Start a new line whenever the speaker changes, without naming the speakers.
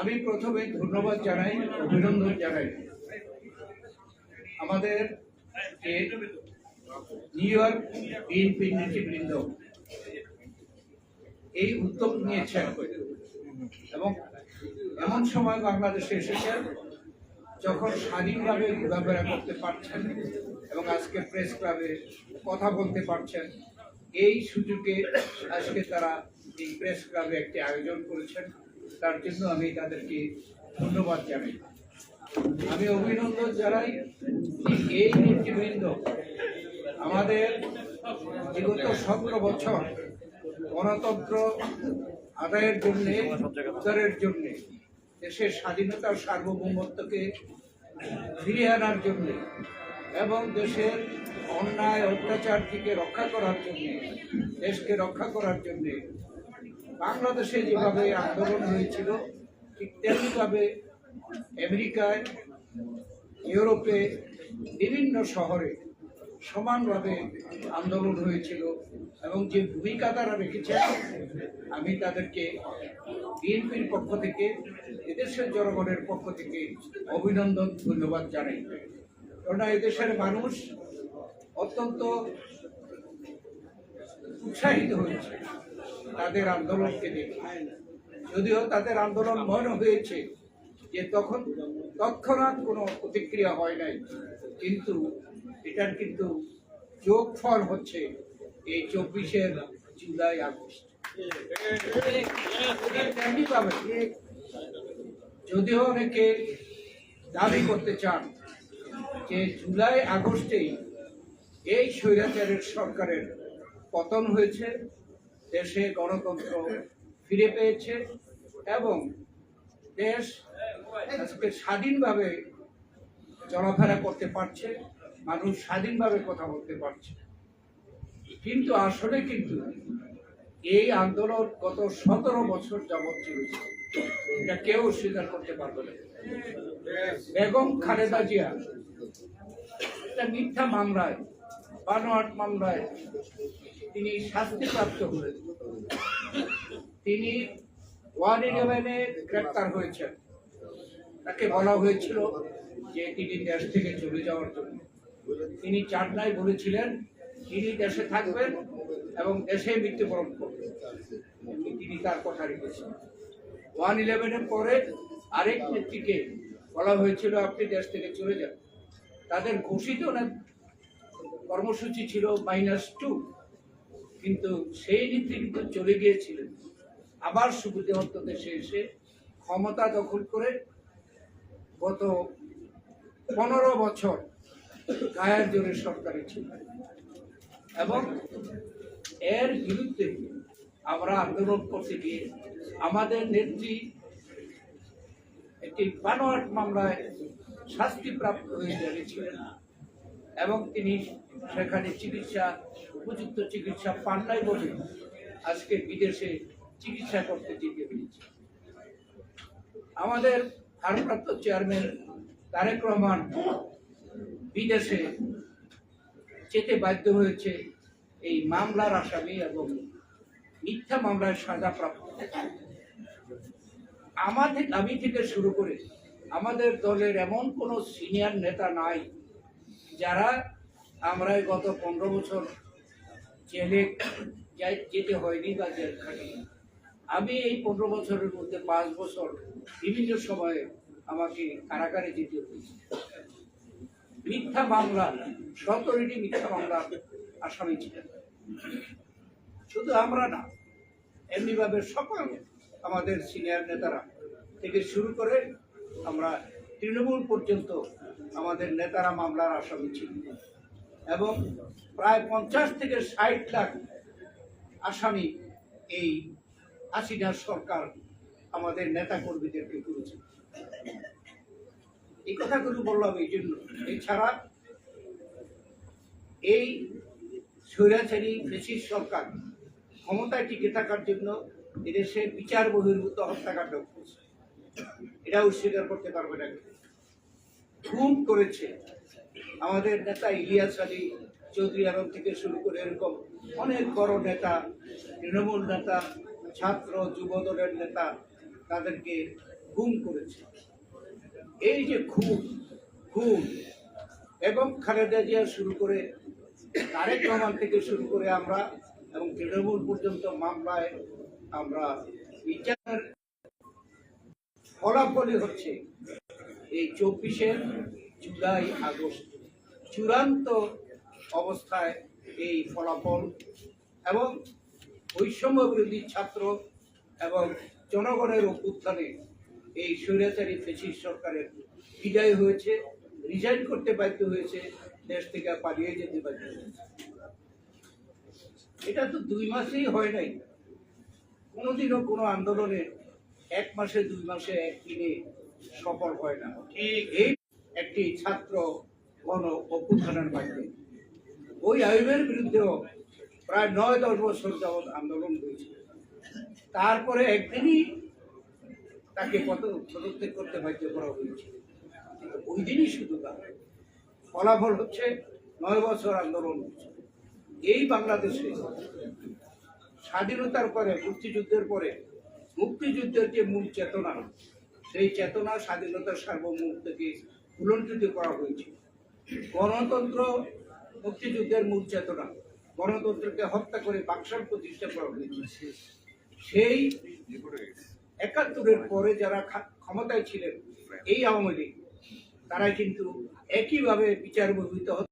আমি প্রথমে ধন্যবাদ জানাই, অভিনন্দন জানাই। আমাদের নিউ ইয়র্ক বিএনপি নেতৃবৃন্দ, এই উদ্যোগ নিয়েছেন এবং এমন সময় বাংলাদেশে এসেছেন যখন স্বাধীনভাবে ঘোরাফেরা করতে পারছেন এবং আজকে প্রেস ক্লাবে কথা বলতে পারছেন। এই সুযোগে আজকে তারা এই প্রেস ক্লাবে একটি আয়োজন করেছেন। তার জন্য আমি তাদেরকে ধন্যবাদ জানাই। আমি অভিনন্দন জানাই এই নেতৃবৃন্দ আমাদের বিগত সতেরো বছর গণতন্ত্র আদায়ের জন্য, উদ্ধারের জন্য, দেশের স্বাধীনতা ও সার্বভৌমত্বকে ফিরিয়ে আনার জন্যে এবং দেশের অন্যায় অত্যাচার থেকে রক্ষা করার জন্যে, দেশকে রক্ষা করার জন্য বাংলাদেশে যেভাবে আন্দোলন হয়েছিল, ঠিক তেমনিভাবে আমেরিকায়, ইউরোপে, বিভিন্ন শহরে সমানভাবে আন্দোলন হয়েছিল এবং যে ভূমিকা তারা রেখেছেন আমি তাদেরকে বিএনপির পক্ষ থেকে, এদেশের জনগণের পক্ষ থেকে অভিনন্দন, ধন্যবাদ জানাই। কেননা এদেশের মানুষ অত্যন্ত উৎসাহিত হয়েছে। তাদের আন্দোলনকে দেখে। যদিও তাদের আন্দোলন মনে হয়েছে যে তখন তৎক্ষণাৎ কোনো প্রতিক্রিয়া হয় নাই, কিন্তু এটার কিন্তু যোগফল হচ্ছে এই চব্বিশের জুলাই, আগস্ট। যদিও অনেকে দাবি করতে চান যে জুলাই, আগস্টেই এই স্বৈরাচারের সরকারের পতন হয়েছে দেশে গণতন্ত্র ফিরে পেয়েছে এবং দেশ আজকে স্বাধীনভাবে চলাফেরা করতে পারছে, মানুষ স্বাধীনভাবে কথা বলতে পারছে। কিন্তু আসলে কিন্তু এই আন্দোলন গত সতেরো বছর যাবৎ চলেছে। এটা কেউ স্বীকার করতে পারবে না। বেগম খালেদা জিয়া একটা মিথ্যা মামলায় বানোয়াট মামলায় তিনি শাস্তিপ্রাপ্ত হলেন। তিনি ওয়ান ইলেভেনে গ্রেপ্তার হয়েছেন। তাকে বলা হয়েছিল যে তিনি দেশ থেকে চলে যাওয়ার জন্য। তিনি চাটনায় বলেছিলেন, তিনি দেশে থাকবেন এবং দেশে মৃত্যুবরণ করবেন। তিনি তার কথা রেখেছেন ওয়ান ইলেভেনের পরে আরেক নেত্রীকে বলা হয়েছিল, আপনি দেশ থেকে চলে যান। তাদের ঘোষিত কর্মসূচি ছিল মাইনাস টু কিন্তু সেই নেত্রী কিন্তু চলে গিয়েছিলেন আবার সুবিধান্ত দেশে এসে ক্ষমতা দখল করে গত পনেরো বছর গায়ের জোরে সরকারে ছিল। এবং এর বিরুদ্ধে আমরা আন্দোলন করতে গিয়ে আমাদের নেত্রী একটি বানোয়াট মামলায় শাস্তিপ্রাপ্ত হয়ে দাঁড়িয়েছিলেন। এবং তিনি সেখানে চিকিৎসা, উপযুক্ত চিকিৎসা পান নাই বলে আজকে বিদেশে চিকিৎসা করতে যেতে হয়েছে। আমাদের ভারপ্রাপ্ত চেয়ারম্যান তারেক রহমান বিদেশে যেতে বাধ্য হয়েছে এই মামলার আসামি এবং মিথ্যা মামলায় সাজাপ্রাপ্ত আমাদের আমি থেকে শুরু করে আমাদের দলের এমন কোনো সিনিয়র নেতা নাই যারা আমরা গত পনেরো বছর জেলে যাই- যেতে হয়নি বা জেল খাটি আমি এই পনেরো বছরের মধ্যে পাঁচ বছর বিভিন্ন সময়ে আমাকে কারাগারে যেতে হয়েছে। মিথ্যা মামলা, সতেরোটি মিথ্যা মামলা আসামি ছিলেন। শুধু আমরা না, এমনিভাবে সকল আমাদের সিনিয়র নেতারা থেকে শুরু করে আমরা তৃণমূল পর্যন্ত আমাদের নেতারা মামলার আসামি ছিল। এবং প্রায় পঞ্চাশ থেকে ষাট লাখ আসামি এই হাসিনার সরকার আমাদের নেতা কর্মীদেরকে করেছে। এই কথাগুলো বললাম এই জন্য। এছাড়া এই স্বৈরাচারী ফেসিস সরকার ক্ষমতায় টিকে থাকার জন্য এদেশে বিচার বহির্ভূত হত্যাকাণ্ড করছে। এটা অস্বীকার করতে পারবে না। খুন করেছে আমাদের নেতা ইলিয়াস আলী চৌধুরী আলম থেকে শুরু করে এরকম অনেক বড় নেতা, তৃণমূল নেতা, ছাত্র যুব দলের নেতা তাদেরকে খুন করেছে। এই যে খুন খুন এবং খালেদা জিয়া শুরু করে তারেক রহমান থেকে শুরু করে আমরা এবং তৃণমূল পর্যন্ত মামলায় আমরা বিচারের ফলাফলই হচ্ছে এই চব্বিশে জুলাই আগস্ট। চূড়ান্ত অবস্থায় এই ফলাফল এবং বৈষম্য বিরোধী ছাত্র এবং জনগণের অভ্যুত্থানে এই স্বৈরাচারী ফেসিস সরকারের বিদায় হয়েছে রিজাইন করতে বাধ্য হয়েছে, দেশ থেকে পালিয়ে যেতে বাধ্য হয়েছে। এটা তো দুই মাসেই হয় নাই। কোনোদিনও কোনো আন্দোলনে এক মাসে, দুই মাসে একদিনে সফল হয় না। এই একটি ছাত্র গণ অভ্যুত্থানের মাধ্যমে। ওই আইনের বিরুদ্ধেও প্রায় নয়, দশ বছর যাবৎ আন্দোলন হয়েছে তারপরে একদিনই তাকে পদ পদত্যাগ করতে বাধ্য করা হয়েছে ওই দিনই শুধু না ফলাফল হচ্ছে নয় বছর আন্দোলন এই বাংলাদেশে স্বাধীনতার পরে, মুক্তিযুদ্ধের পরে মুক্তিযুদ্ধের যে মূল চেতনা সেই চেতনা স্বাধীনতার সার্বভৌমত্বকে উলঙ্ঘিত করা হয়েছে। গণতন্ত্র মুক্তিযুদ্ধের মূল চেতনা, গণতন্ত্রকে হত্যা করে বাক্সার প্রতিষ্ঠা করা হয়েছে। সেই একাত্তরের পরে যারা ক্ষমতায় ছিলেন, এই আওয়ামী লীগ তারা কিন্তু একইভাবে বিচার হত্যা